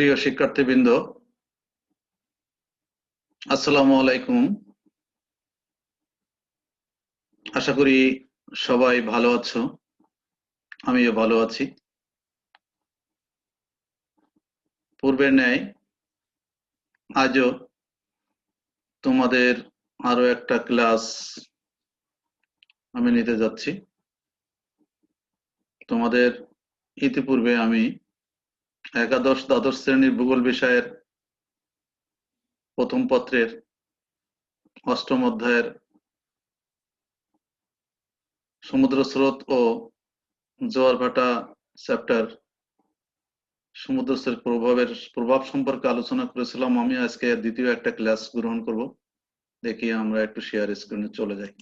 প্রিয় শিক্ষার্থীবৃন্দ, আসসালামু আলাইকুম। আশা করি সবাই ভালো আছো, আমিও ভালো আছি। পূর্বের ন্যায় আজও তোমাদের আরও একটা ক্লাস আমি নিতে যাচ্ছি। তোমাদের ইতিপূর্বে আমি একাদশ দ্বাদশ শ্রেণির ভূগোল বিষয়ের প্রথম পত্রের অষ্টম অধ্যায়ের সমুদ্র স্রোত ও জোয়ার ভাটা চ্যাপ্টার সমুদ্র স্রোত প্রভাবের প্রভাব সম্পর্কে আলোচনা করেছিলাম। আমি আজকে দ্বিতীয় একটা ক্লাস গ্রহণ করব। দেখি আমরা একটু শেয়ার স্ক্রিনে চলে যাই।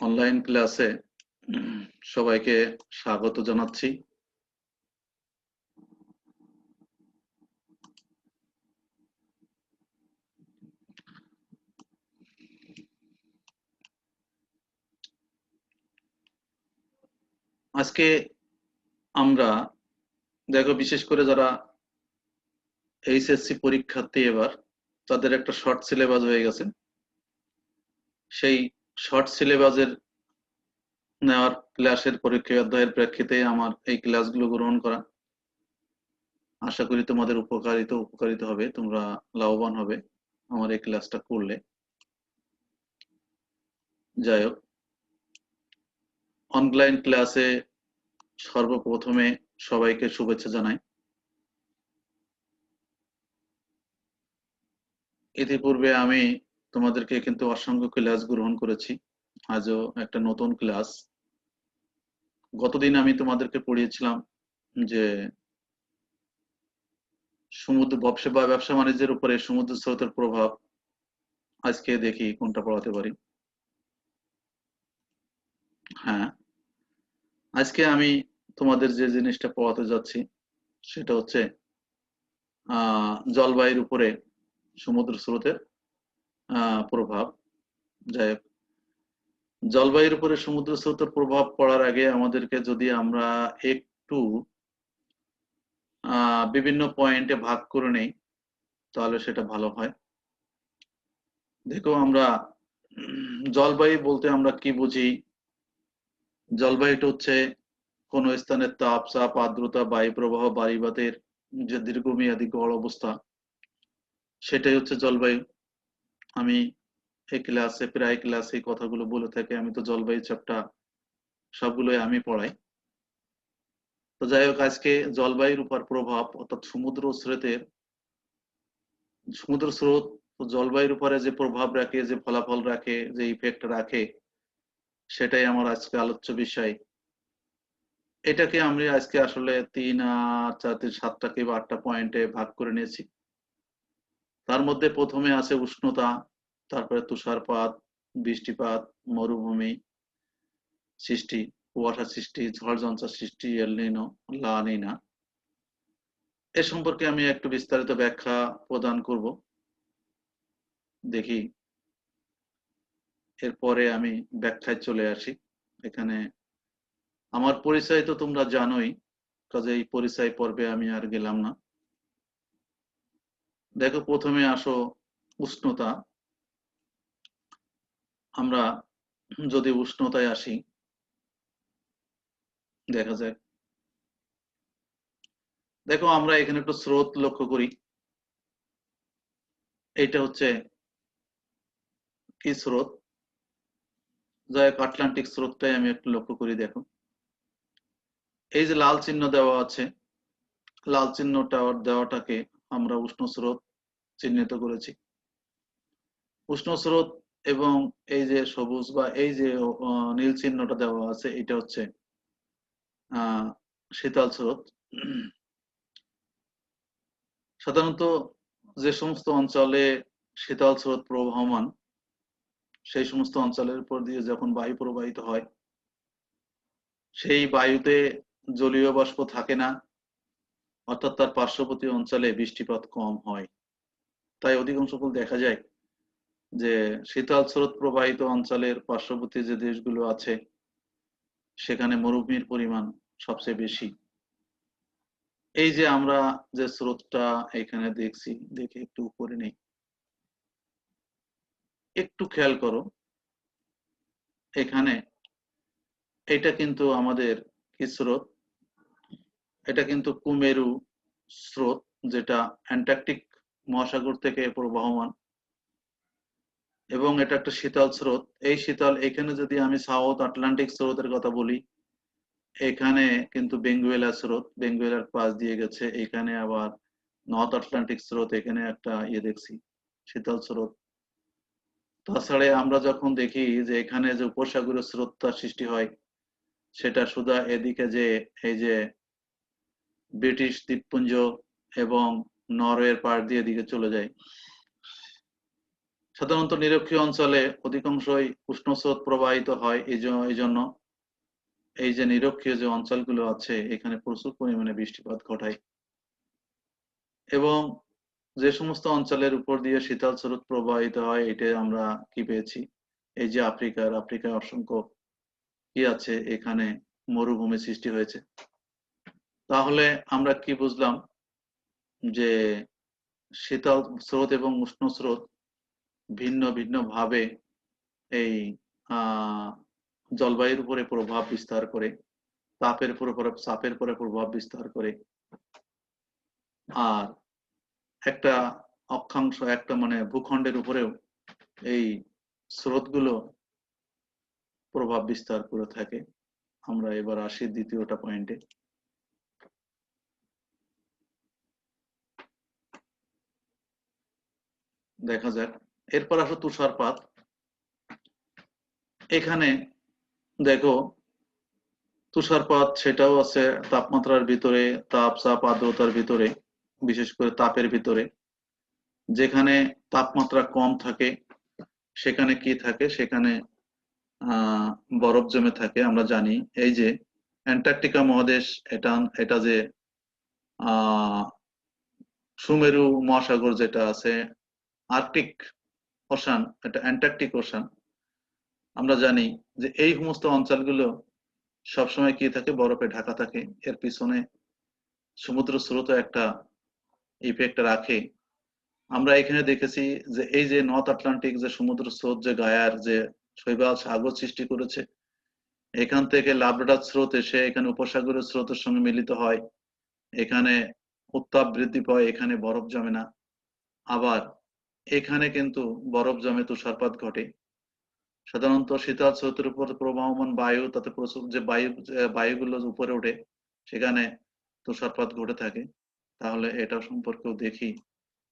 অনলাইন ক্লাসে সবাইকে স্বাগত জানাচ্ছি। আজকে আমরা, দেখো, বিশেষ করে যারা এইচএসসি পরীক্ষার্থী এবার, তাদের একটা শর্ট সিলেবাস হয়ে গেছে। সেই শর্ট সিলেবাসের নেওয়ার ক্লাসের পরীক্ষা অধ্যায়ের প্রেক্ষিতে আমার এই ক্লাসগুলো গ্রহণ করা। আশা করি তোমাদের উপকারিত উপকারিত হবে, তোমরা লাভবান হবে আমার এই ক্লাসটা করলে। যাই হোক অনলাইন ক্লাসে সর্বপ্রথমে সবাইকে শুভেচ্ছা জানাই। ইতিপূর্বে আমি তোমাদেরকে কিন্তু অসংখ্য ক্লাস গ্রহণ করেছি। আজও একটা নতুন ক্লাস গতদিন আমি তোমাদেরকে পড়িয়েছিলাম যে সমুদ্র ব্যবসা বা ব্যবসা বাণিজ্যের উপরে সমুদ্র স্রোতের প্রভাব। আজকে দেখি কোনটা পড়াতে পারি। হ্যাঁ আজকে আমি তোমাদের যে জিনিসটা পড়াতে যাচ্ছি সেটা হচ্ছে, আহ, জলবায়ুর উপরে সমুদ্র স্রোতের প্রভাব। যাই হোক। জলবায়ুর উপরে সমুদ্র স্রোতের প্রভাব পড়ার আগে আমাদেরকে যদি আমরা একটু বিভিন্ন পয়েন্টে ভাগ করে নেই, তাহলে সেটা ভালো হয়। দেখো আমরা, জলবায়ু বলতে আমরা কি বুঝি? জলবায়ুটা হচ্ছে কোন স্থানের তাপ, চাপ, আর্দ্রতা বায়ু প্রবাহ বাড়িবাতের যে দীর্ঘমেয়াদী গড় অবস্থা, সেটাই হচ্ছে জলবায়ু। আমি এই ক্লাসে প্রায় ক্লাসে এই কথাগুলো বলে থাকি, আমি তো জলবায়ু চ্যাপ্টার সবগুলোই আমি পড়াই। তো যাই হোক, আজকে জলবায়ুর উপর প্রভাব অর্থাৎ সমুদ্র স্রোতের, সমুদ্র স্রোত জলবায়ুর উপরে যে প্রভাব রাখে, যে ফলাফল রাখে, যে ইফেক্ট রাখে, সেটাই আমার আজকে আলোচ্য বিষয়। এটাকে আমি আজকে আসলে তিন চার তিন সাতটাকে বা আটটা পয়েন্টে ভাগ করে নিয়েছি। তার মধ্যে প্রথমে আছে উষ্ণতা, তারপরে তুষারপাত, বৃষ্টিপাত, মরুভূমি সৃষ্টি কুয়াশা সৃষ্টি, ঝড় যন্ত্র সৃষ্টি এলনিনো লানিনা এ সম্পর্কে আমি একটু বিস্তারিত ব্যাখ্যা প্রদান করব। দেখি। এরপরে আমি ব্যাখ্যায় চলে আসি। এখানে আমার পরিচয় তো তোমরা জানোই কাজে এই পরিচয় পর্বে আমি আর গেলাম না। দেখো প্রথমে আসো উষ্ণতা। আমরা যদি উষ্ণতায় আসি, দেখা যাক। দেখো আমরা এখানে একটু স্রোত লক্ষ্য করি। এইটা হচ্ছে কি স্রোত? যাই হোক, আটলান্টিক স্রোতটাই আমি একটু লক্ষ্য করি, দেখো। এই যে লাল চিহ্ন দেওয়া আছে, লাল চিহ্নটা দেওয়াটাকে আমরা উষ্ণ স্রোত চিহ্নিত করেছি। উষ্ণ স্রোত এবং এই যে সবুজ বা এই যে নীল চিহ্নটা দেওয়া আছে, এটা হচ্ছে শীতল স্রোত। সাধারণত যে সমস্ত অঞ্চলে শীতল স্রোত প্রবাহমান, সেই সমস্ত অঞ্চলের উপর দিয়ে যখন বায়ু প্রবাহিত হয়, সেই বায়ুতে জলীয় বাষ্প থাকে না, অর্থাৎ তার পার্শ্ববর্তী অঞ্চলে বৃষ্টিপাত কম হয়। তাই অধিকাংশ ফল দেখা যায় যে শীতল স্রোত প্রবাহিত অঞ্চলের পার্শ্ববর্তী যে দেশগুলো আছে, সেখানে মরুভূমির পরিমাণ সবচেয়ে বেশি। এই যে আমরা যে স্রোতটা এখানে দেখছি, দেখে একটু উপরে নেই। একটু খেয়াল করো, এখানে এটা কিন্তু আমাদের কি স্রোত? এটা কিন্তু কুমেরু স্রোত, যেটা অ্যান্টার্কটিক মহাসাগর থেকে প্রবাহমান এবং এটা একটা শীতল স্রোত। এই শীতল এখানে যদি আমি সাউথ আটলান্টিক স্রোতের কথা বলি, এখানে কিন্তু বেঙ্গুয়েলা স্রোত, বেঙ্গুয়েলার পাশ দিয়ে গেছে। এখানে আবার নর্থ আটলান্টিক স্রোত, এখানে একটা ইয়ে দেখছি, শীতল স্রোত। তাছাড়া আমরা যখন দেখি যে এখানে যে উপসাগরীয় স্রোতটা সৃষ্টি হয়, সেটা শুধু এদিকে যে এই যে ব্রিটিশ দ্বীপপুঞ্জ এবং নরওয়ের পাড় দিয়ে দিকে চলে যায়। সাধারণত নিরক্ষীয় অঞ্চলে অধিকাংশই উষ্ণ স্রোত প্রবাহিত হয় এই জন্য। এই যে নিরক্ষীয় যে অঞ্চলগুলো আছে, এখানে প্রচুর পরিমাণে বৃষ্টিপাত ঘটায়। এবং যে সমস্ত অঞ্চলের উপর দিয়ে শীতল স্রোত প্রবাহিত হয় এটা আমরা কি পেয়েছি? এই যে আফ্রিকার, আফ্রিকায় অসংখ্য কি আছে, এখানে মরুভূমি সৃষ্টি হয়েছে। তাহলে আমরা কি বুঝলাম? যে শীতল স্রোত এবং উষ্ণ স্রোত ভিন্ন ভিন্ন ভাবে এই জলবায়ুর উপরে প্রভাব বিস্তার করে, তাপের উপরে চাপের উপরে প্রভাব বিস্তার করে। আর একটা অক্ষাংশ, একটা মানে ভূখণ্ডের উপরেও এই স্রোতগুলো প্রভাব বিস্তার করে থাকে। আমরা এবার আসি দ্বিতীয়টা পয়েন্টে। দেখা যাক। এরপর আসো তুষারপাত এখানে দেখো তুষারপাত সেটাও আছে তাপমাত্রার ভিতরে, তাপ, চাপ, আর্দ্রতার ভিতরে, বিশেষ করে তাপের ভিতরে। যেখানে তাপমাত্রা কম থাকে, সেখানে কি থাকে? সেখানে বরফ জমে থাকে, আমরা জানি। এই যে অ্যান্টার্কটিকা মহাদেশ, এটা এটা যে সুমেরু মহাসাগর যেটা আছে আর্কটিক ওশান এটা অ্যান্টার্কটিক ওশান, আমরা জানি যে এই সমস্ত অঞ্চলগুলো সবসময় কি থাকে? বরফে ঢাকা থাকে। এর পিছনে সমুদ্র স্রোত একটা ইফেক্ট রাখে। আমরা এখানে দেখেছি যে এই যে নর্থ আটলান্টিক যে সমুদ্র স্রোত যে গায়ার, যে শৈবাল সাগর সৃষ্টি করেছে, এখান থেকে লাবডার স্রোত এসে এখানে উপসাগরের স্রোতের সঙ্গে মিলিত হয়। এখানে উত্তাপ বৃদ্ধি পায়, এখানে বরফ জমে না। আবার এখানে কিন্তু বরফ জমে তুষারপাত ঘটে। সাধারণত শীতল স্রোতের উপর প্রবাহমান বায়ু, তাতে প্রচুর যে বায়ু বায়ুগুলো উপরে ওঠে, সেখানে তুষারপাত ঘটে থাকে। তাহলে এটা সম্পর্কেও দেখি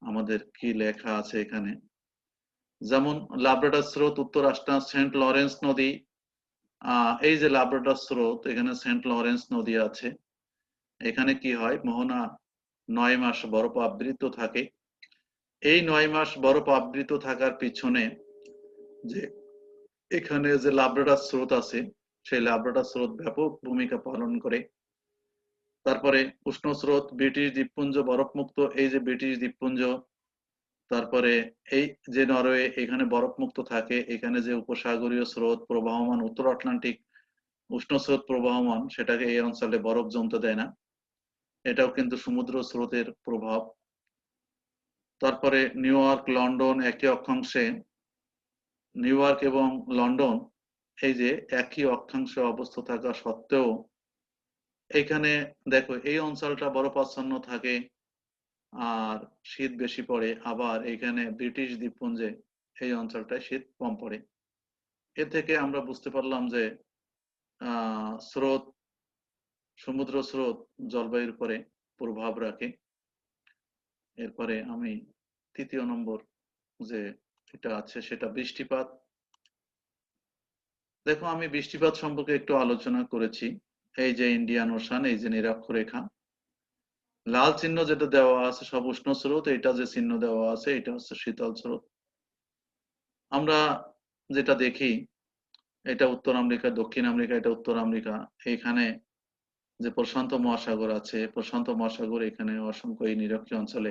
আমাদের কি লেখা আছে এখানে। যেমন লাব্রাডার স্রোত উত্তর আস্টা সেন্ট লরেন্স নদী। এই যে লাব্রাডার স্রোত, এখানে সেন্ট লরেন্স নদী আছে। এখানে কি হয়? মোহনা নয় মাস বরফ আবৃত থাকে। এই নয় মাস বরফ আবৃত থাকার পিছনে যে এখানে যে লাব্রাডার স্রোত আছে, সেই লাব্রাডার স্রোত ব্যাপক ভূমিকা পালন করে। তারপরে উষ্ণ স্রোত, ব্রিটিশ দ্বীপপুঞ্জ, বরফমুক্ত, এই যে ব্রিটিশ দ্বীপপুঞ্জ, তারপরে এই যে নরওয়ে, এখানে বরফমুক্ত থাকে, এখানে যে উপসাগরীয় স্রোত প্রবাহমান, উত্তর আটলান্টিক উষ্ণ স্রোত প্রবাহমান, সেটাকে এই অঞ্চলে বরফ জমতে দেয় না। এটাও কিন্তু সমুদ্র স্রোতের প্রভাব। তারপরে নিউ ইয়র্ক লন্ডন, একই অক্ষাংশে নিউ ইয়র্ক এবং লন্ডন এই যে একই অক্ষাংশে অবস্থ থাকা সত্ত্বেও এখানে দেখো এই অঞ্চলটা বরফাচ্ছন্ন থাকে আর শীত বেশি পড়ে। আবার এখানে ব্রিটিশ দ্বীপপুঞ্জে এই অঞ্চলটায় শীত কম পড়ে। এ থেকে আমরা বুঝতে পারলাম যে আহ স্রোত, সমুদ্র স্রোত জলবায়ুর উপরে প্রভাব রাখে। এরপরে আমি তৃতীয় নম্বর যে এটা আছে সেটা বৃষ্টিপাত। দেখো, আমি বৃষ্টিপাত সম্পর্কে একটু আলোচনা করেছি। এই যে ইন্ডিয়ান ওশান, এই যে নিরক্ষরেখা। লাল চিহ্ন যেটা দেওয়া আছে সব উষ্ণ স্রোত, এটা যে চিহ্ন দেওয়া আছে এটা হচ্ছে শীতল স্রোত। আমরা যেটা দেখি, এটা উত্তর আমেরিকা, দক্ষিণ আমেরিকা, এটা উত্তর আমেরিকা। এখানে যে প্রশান্ত মহাসাগর আছে, প্রশান্ত মহাসাগর এখানে অসংখ্য এই নিরক্ষীয় অঞ্চলে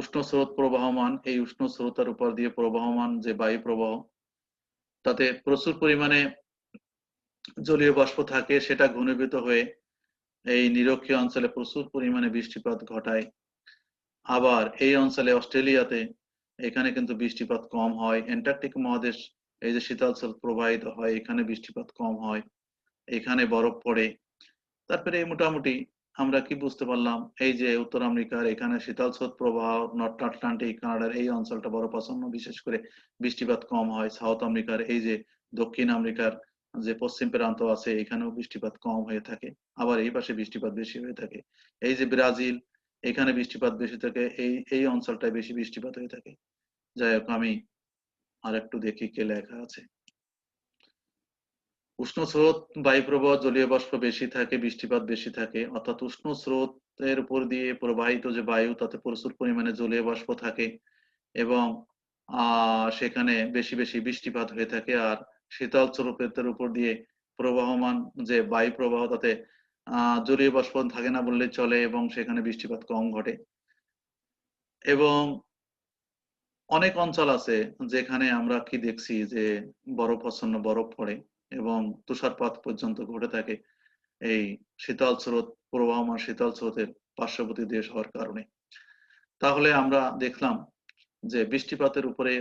উষ্ণ স্রোত প্রবাহমান। এই উষ্ণ স্রোতের উপর দিয়ে প্রবাহমান যে বায়ু প্রবাহ, তাতে প্রচুর পরিমাণে জলীয় বাষ্প থাকে, সেটা ঘনীভূত হয়ে এই নিরক্ষীয় অঞ্চলে প্রচুর পরিমাণে বৃষ্টিপাত ঘটায়। আবার এই অঞ্চলে অস্ট্রেলিয়াতে এখানে কিন্তু বৃষ্টিপাত কম হয়। অ্যান্টার্কটিক মহাদেশ, এই যে শীতল স্রোত প্রবাহিত হয়, এখানে বৃষ্টিপাত কম হয়। এখানে বরফ পড়ে। তারপরে মোটামুটি আমরা কি বুঝতে পারলাম? এই যে উত্তর আমেরিকার এখানে শীতল স্রোত প্রবাহ, নর্থ আটলান্টিক, কানাডার এই অঞ্চলটা বরফাচ্ছন্ন বিশেষ করে বৃষ্টিপাত কম হয়। সাউথ আমেরিকার এই যে দক্ষিণ আমেরিকার যে পশ্চিম প্রান্ত আছে, এখানেও বৃষ্টিপাত কম হয়ে থাকে। আবার এই পাশে বৃষ্টিপাত বেশি হয়ে থাকে। এই যে ব্রাজিল, এখানে বৃষ্টিপাত বেশি থাকে। এই এই অঞ্চলটায় বেশি বৃষ্টিপাত হয়ে থাকে। যাই হোক, আমি আর একটু দেখি কে লেখা আছে। উষ্ণ স্রোত বায়ুপ্রবাহ জলীয় বাষ্প বেশি থাকে, বৃষ্টিপাত বেশি থাকে, অর্থাৎ উষ্ণ স্রোতের উপর দিয়ে প্রবাহিত যে বায়ু, তাতে প্রচুর পরিমাণে জলীয় বাষ্প থাকে এবং সেখানে বেশি বেশি বৃষ্টিপাত হয়ে থাকে আর শীতল স্রোতের উপর দিয়ে প্রবাহমান যে বায়ু প্রবাহ তাতে আহ জলীয় বাষ্প থাকে না বললে চলে এবং সেখানে বৃষ্টিপাত কম ঘটে। এবং অনেক অঞ্চল আছে যেখানে আমরা কি দেখছি যে বরফাচ্ছন্ন বরফ পড়ে। এবং তুষারপাত পর্যন্ত ঘটে থাকে এই শীতল স্রোত, প্রবাহমান শীতল স্রোতের পার্শ্ববর্তী দেশ হওয়ার কারণে। তাহলে আমরা দেখলাম যে বৃষ্টিপাতের উপরে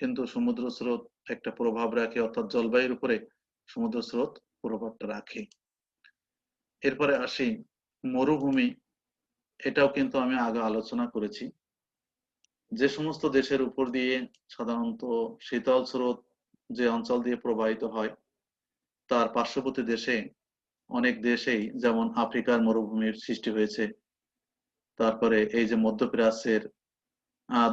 কিন্তু সমুদ্র স্রোত একটা প্রভাব রাখে, অর্থাৎ জলবায়ুর উপরে সমুদ্র স্রোত প্রভাবটা রাখে। এরপরে আসি মরুভূমি, এটাও কিন্তু আমি আগে আলোচনা করেছি। যে সমস্ত দেশের উপর দিয়ে সাধারণত শীতল স্রোত যে অঞ্চল দিয়ে প্রবাহিত হয় তার পার্শ্ববর্তী দেশে অনেক দেশেই যেমন আফ্রিকার মরুভূমির সৃষ্টি হয়েছে, তারপরে এই যে মধ্যপ্রাচ্যের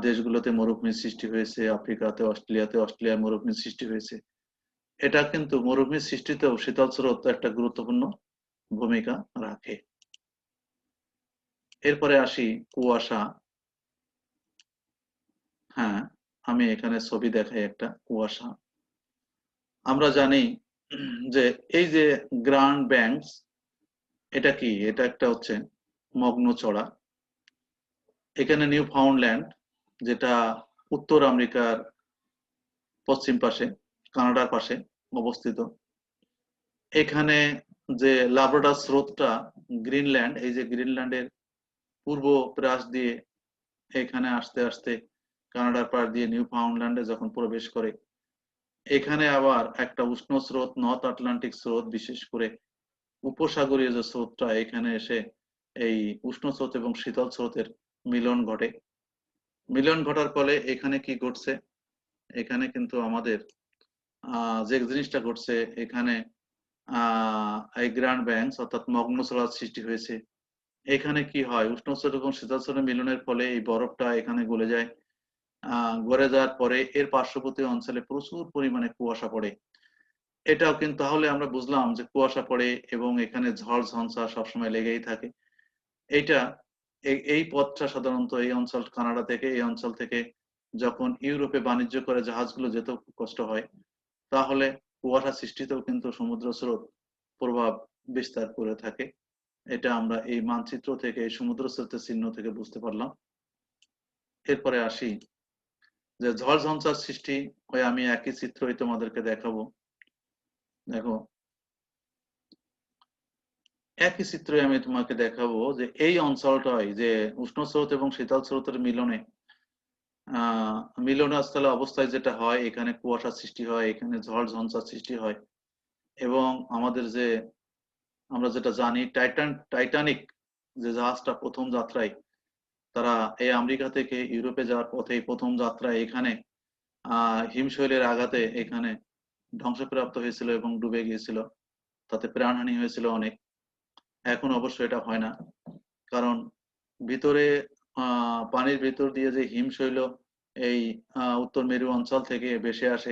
দেশগুলোতে মরুভূমির সৃষ্টি হয়েছে, আফ্রিকাতে, অস্ট্রেলিয়াতে অস্ট্রেলিয়ায় মরুভূমির সৃষ্টি হয়েছে। এটা কিন্তু মরুভূমির সৃষ্টিতেও শীতল স্রোত একটা গুরুত্বপূর্ণ ভূমিকা রাখে। এরপরে আসি কুয়াশা। হ্যাঁ আমি এখানে ছবি দেখাই একটা কুয়াশা। আমরা জানি যে এই যে গ্রান্ড ব্যাংকস এটা কি? এটা একটা হচ্ছে মগ্ন চড়া। এখানে নিউ ফাউন্ডল্যান্ড যেটা উত্তর আমেরিকার পশ্চিম পাশে, কানাডার পাশে অবস্থিত। এখানে যে লাব্রাডার স্রোতটা গ্রিনল্যান্ড এই যে গ্রিনল্যান্ডের পূর্ব প্রাস দিয়ে এখানে আসতে আসতে কানাডার পার দিয়ে নিউ ফাউন্ডল্যান্ডে যখন প্রবেশ করে এখানে আবার একটা উষ্ণ স্রোত, নর্থ আটলান্টিক স্রোত, বিশেষ করে উপসাগরীয় যে স্রোতটা, এখানে এসে এই উষ্ণ স্রোত এবং শীতল স্রোতের মিলন ঘটে। মিলন ঘটার ফলে এখানে কি ঘটছে? এখানে কিন্তু আমাদের যে জিনিসটা ঘটছে, এখানে এই গ্র্যান্ড ব্যাংকস, অর্থাৎ মগ্ন স্রোত সৃষ্টি হয়েছে। এখানে কি হয়? উষ্ণ স্রোত এবং শীতল স্রোতের মিলনের ফলে এই বরফটা এখানে গলে যায়। গড়ে যাওয়ার পরে এর পার্শ্ববর্তী অঞ্চলে প্রচুর পরিমাণে কুয়াশা পড়ে। এটাও কিন্তু তাহলে আমরা বুঝলাম যে কুয়াশা পড়ে এবং এখানে ঝড় ঝঞ্ঝা সবসময় লেগেই থাকে। এইটা এই পথটা সাধারণত এই অঞ্চল কানাডা থেকে, এই অঞ্চল থেকে যখন ইউরোপে বাণিজ্য করে জাহাজগুলো যেতেও খুব কষ্ট হয়, তাহলে কুয়াশা সৃষ্টিতেও কিন্তু সমুদ্র স্রোত প্রভাব বিস্তার করে থাকে। এটা আমরা এই মানচিত্র থেকে, এই সমুদ্র স্রোতের চিহ্ন থেকে বুঝতে পারলাম। এরপরে আসি যে ঝড় ঝঞ্ঝার সৃষ্টি হয় আমি একই চিত্রই তোমাদেরকে দেখাবো। দেখো। একই চিত্রে আমি তোমাকে দেখাবো যে এই অঞ্চলটাই যে উষ্ণ স্রোত এবং শীতল স্রোতের মিলনে, আহ, মিলনস্থলে অবস্থায় যেটা হয়, এখানে কুয়াশার সৃষ্টি হয়, এখানে ঝড় ঝঞ্ঝার সৃষ্টি হয় এবং আমাদের যে আমরা যেটা জানি টাইটান টাইটানিক যে জাহাজটা প্রথম যাত্রায় তারা এই আমেরিকা থেকে ইউরোপে যাওয়ার পথে প্রথম যাত্রায় এখানে আহ হিমশৈলের আঘাতে এখানে ধ্বংসপ্রাপ্ত হয়েছিল এবং ডুবে গিয়েছিল। তাতে প্রাণহানি হয়েছিল অনেক। এখন অবশ্য এটা হয় না। কারণ ভিতরে পানির ভিতর দিয়ে যে হিমশৈল এই উত্তর মেরু অঞ্চল থেকে ভেসে আসে,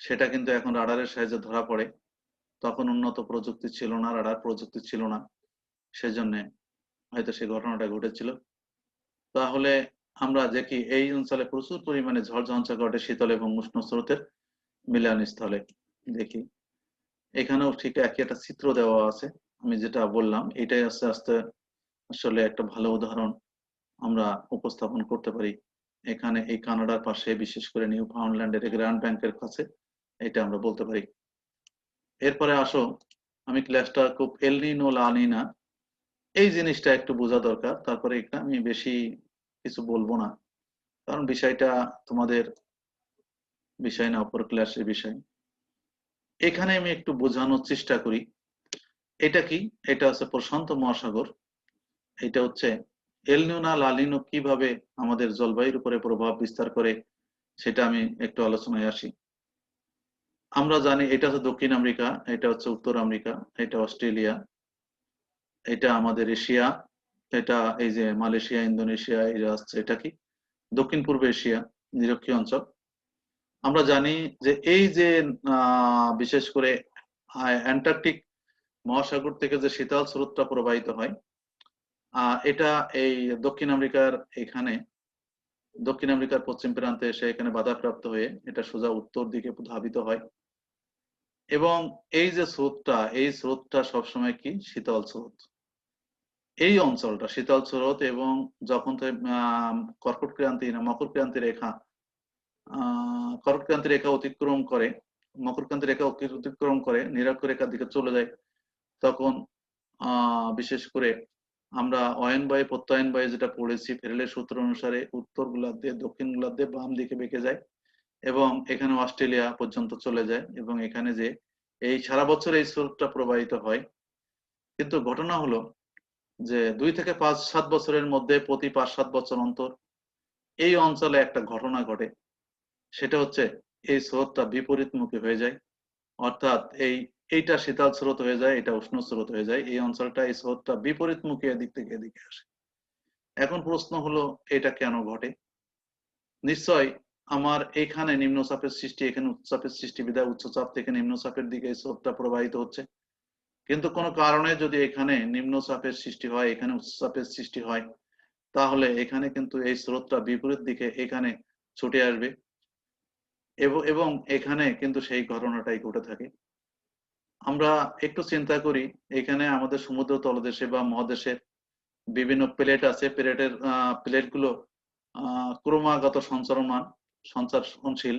সেটা কিন্তু এখন রাডারের সাহায্যে ধরা পড়ে। তখন উন্নত প্রযুক্তি ছিল না, রাডার প্রযুক্তি ছিল না। সেজন্য হয়তো সেই ঘটনাটা ঘটেছিল। তাহলে আমরা দেখি এই অঞ্চলে প্রচুর পরিমাণে ঝড় ঝঞ্ঝা ঘটে শীতল এবং উষ্ণ স্রোতের মিলন স্থলে দেখি। এখানেও ঠিক একই একটা চিত্র দেওয়া আছে। আমি যেটা বললাম, এটাই আস্তে আস্তে আসলে একটা ভালো উদাহরণ আমরা উপস্থাপন করতে পারি। এখানে এই কানাডার পাশে, বিশেষ করে নিউ ফাউন্ডল্যান্ডের গ্র্যান্ড ব্যাংকের কাছে, এটা আমরা বলতে পারি। এরপরে আসো, আমি ক্লাসটা খুব এলনিনো লানিনা এই জিনিসটা একটু বোঝা দরকার। তারপরে এটা আমি বেশি কিছু বলব না। কারণ বিষয়টা তোমাদের বিষয় না, অপর ক্লাসের বিষয়। এখানে আমি একটু বোঝানোর চেষ্টা করি। এটা কি? এটা হচ্ছে প্রশান্ত মহাসাগর। এটা হচ্ছে এলনিনা লালিনো কীভাবে আমাদের জলবায়ুর উপরে প্রভাব বিস্তার করে, সেটা আমি একটু আলোচনায় আসি। আমরা জানি এটা হচ্ছে দক্ষিণ আমেরিকা, এটা হচ্ছে উত্তর আমেরিকা, এটা অস্ট্রেলিয়া। এটা আমাদের এশিয়া, এটা এই যে মালয়েশিয়া, ইন্দোনেশিয়া এই আসছে, এটা কি? দক্ষিণ পূর্ব এশিয়া, নিরক্ষীয় অঞ্চল। আমরা জানি যে এই যে বিশেষ করে অ্যান্টার্কটিক মহাসাগর থেকে যে শীতল স্রোতটা প্রবাহিত হয় এটা এই দক্ষিণ আমেরিকার এখানে, দক্ষিণ আমেরিকার পশ্চিম প্রান্তে এসে এখানে বাধাপ্রাপ্ত হয়ে এটা সোজা উত্তর দিকে ধাবিত হয়। এবং এই যে স্রোতটা, এই স্রোতটা সবসময় কি? শীতল স্রোত। এই অঞ্চলটা, শীতল স্রোত এবং যখন কর্কট ক্রান্তি, না, মকর ক্রান্তি রেখা কর্কট ক্রান্তি রেখা অতিক্রম করে, মকর ক্রান্তি রেখা অতিক্রম করে নিরক্ষ রেখার দিকে চলে যায়, তখন বিশেষ করে আমরা অয়ন বায়ু প্রত্যয়ন বায়ু যেটা পড়েছি ফেরেলের সূত্র অনুসারে উত্তর গোলার্ধে দক্ষিণ গোলার্ধে বাম দিকে বেঁকে যায় এবং এখানে অস্ট্রেলিয়া পর্যন্ত চলে যায় এবং এখানে যে এই সারা বছর এই স্রোতটা প্রবাহিত হয়। কিন্তু ঘটনা হলো যে দুই থেকে পাঁচ, সাত বছরের মধ্যে প্রতি পাঁচ, সাত বছর অন্তর এই অঞ্চলে একটা ঘটনা ঘটে। সেটা হচ্ছে এই স্রোতটা বিপরীতমুখী হয়ে যায়। অর্থাৎ এই, এইটা শীতল স্রোত হয়ে যায়, এটা উষ্ণ স্রোত হয়ে যায়। এই অঞ্চলটা, এই স্রোতটা বিপরীতমুখী এদিক থেকে এদিকে আসে। এখন প্রশ্ন হলো, এটা কেন ঘটে? নিশ্চয় আমার এখানে নিম্নচাপের সৃষ্টি, এখানে উচ্চচাপের সৃষ্টি বিধায় উচ্চচাপ থেকে নিম্নচাপের দিকে এই স্রোতটা প্রবাহিত হচ্ছে। কিন্তু কোনো কারণে যদি এখানে নিম্নচাপের সৃষ্টি হয়, এখানে উচ্চচাপের সৃষ্টি হয়, তাহলে এখানে কিন্তু এই স্রোতটা বিপরীত দিকে এখানে ছুটে আসবে। এবং এখানে কিন্তু সেই ঘটনাটাই ঘটে থাকে। আমরা একটু চিন্তা করি, এখানে আমাদের সমুদ্র তলদেশে বা মহাদেশের বিভিন্ন প্লেট আছে, প্লেটের প্লেটগুলো ক্রমাগত সঞ্চরমান, সঞ্চারনশীল।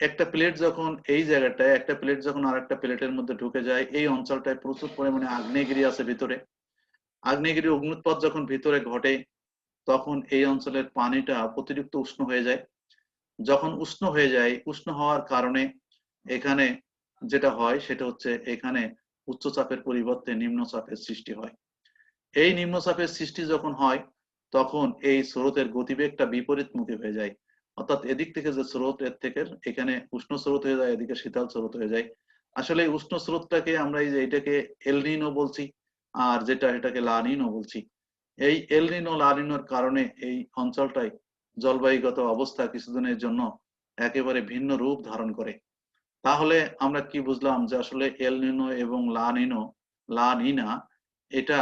একটা প্লেট যখন এই জায়গাটায়, একটা প্লেট যখন আর একটা প্লেটের মধ্যে ঢুকে যায়, এই অঞ্চলটায় প্রচুর পরিমাণে আগ্নেয়গিরি আছে ভিতরে। আগ্নেয়গিরি অগ্নুৎপাত যখন ভিতরে ঘটে, তখন এই অঞ্চলের পানিটা অতিরিক্ত উষ্ণ হয়ে যায়। যখন উষ্ণ হয়ে যায়, উষ্ণ হওয়ার কারণে এখানে যেটা হয়, সেটা হচ্ছে এখানে উচ্চচাপের পরিবর্তে নিম্নচাপের সৃষ্টি হয়। এই নিম্নচাপের সৃষ্টি যখন হয়, তখন এই স্রোতের গতিবেগটা বিপরীতমুখী হয়ে যায়। অর্থাৎ এদিক থেকে যে স্রোত, এর থেকে এখানে উষ্ণ স্রোত হয়ে যায়, এদিকে শীতল স্রোত হয়ে যায়। আসলে উষ্ণ স্রোতটাকে আমরা এই যে এটাকে এলনিনো বলছি, আর যেটা এটাকে লানিনো বলছি, এই এলনিনো লানিনোর কারণে এই অঞ্চলটায় জলবায়ুগত অবস্থা কিছুদিনের জন্য একেবারে ভিন্ন রূপ ধারণ করে। তাহলে আমরা কি বুঝলাম যে আসলে এলনিনো এবং লানিনো লানিনা এটা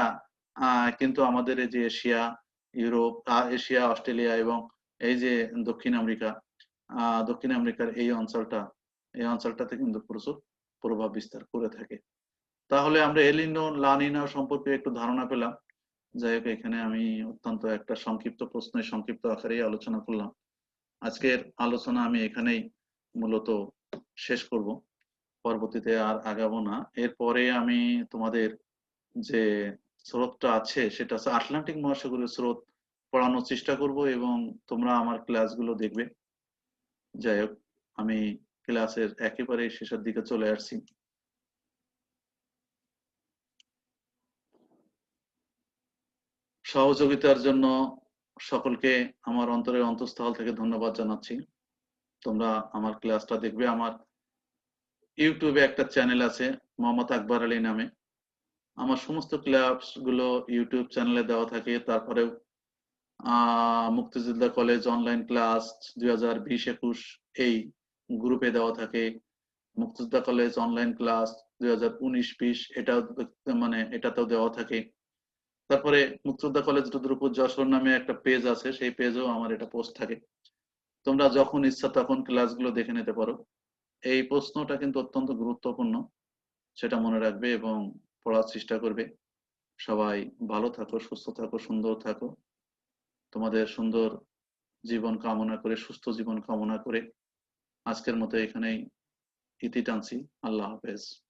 কিন্তু আমাদের যে এশিয়া, ইউরোপ এশিয়া, অস্ট্রেলিয়া এবং এই যে দক্ষিণ আমেরিকা দক্ষিণ আমেরিকার এই অঞ্চলটা, এই অঞ্চলটাতে কিন্তু প্রচুর প্রভাব বিস্তার করে থাকে। তাহলে আমরা এলিনো লানিনা সম্পর্কে একটু ধারণা পেলাম। যাই হোক, এখানে আমি অত্যন্ত একটা সংক্ষিপ্ত প্রশ্নের সংক্ষিপ্ত আকারেই আলোচনা করলাম। আজকের আলোচনা আমি এখানেই মূলত শেষ করব। পরবর্তীতে আর আগাবো না। এরপরে আমি তোমাদের যে স্রোতটা আছে, সেটা হচ্ছে আটলান্টিক মহাসাগরের স্রোত পড়ানোর চেষ্টা করব এবং তোমরা আমার ক্লাসগুলো দেখবে। যাই হোক, আমি ক্লাসের একেবারে শেষের দিকে চলে আসছি। সহযোগিতার জন্য সকলকে আমার অন্তরের অন্তঃস্থল থেকে ধন্যবাদ জানাচ্ছি। তোমরা আমার ক্লাসটা দেখবে। আমার ইউটিউবে একটা চ্যানেল আছে, মোহাম্মদ আকবর আলী নামে। আমার সমস্ত ক্লাসগুলো ইউটিউব চ্যানেলে দেওয়া থাকে। তারপরেও মুক্তিযোদ্ধা কলেজ অনলাইন ক্লাস দুই হাজার একুশ এই গ্রুপে দেওয়া থাকে। মুক্তিযোদ্ধা কলেজ অনলাইন ক্লাস দুই হাজার উনিশ বিশ মানে এটাতেও দেওয়া থাকে। তারপরে মুক্তিযোদ্ধা কলেজ রুদ্রপুর যশোর নামে একটা পেজ আছে, সেই পেজেও আমার এটা পোস্ট থাকে। তোমরা যখন ইচ্ছা তখন ক্লাসগুলো দেখে নিতে পারো। এই প্রশ্নটা কিন্তু অত্যন্ত গুরুত্বপূর্ণ, সেটা মনে রাখবে এবং পড়ার চেষ্টা করবে। সবাই ভালো থাকো, সুস্থ থাকো, সুন্দর থাকো। তোমাদের সুন্দর জীবন কামনা করে, সুস্থ জীবন কামনা করে আজকের মতো এখানেই ইতি টানছি। আল্লাহ হাফেজ।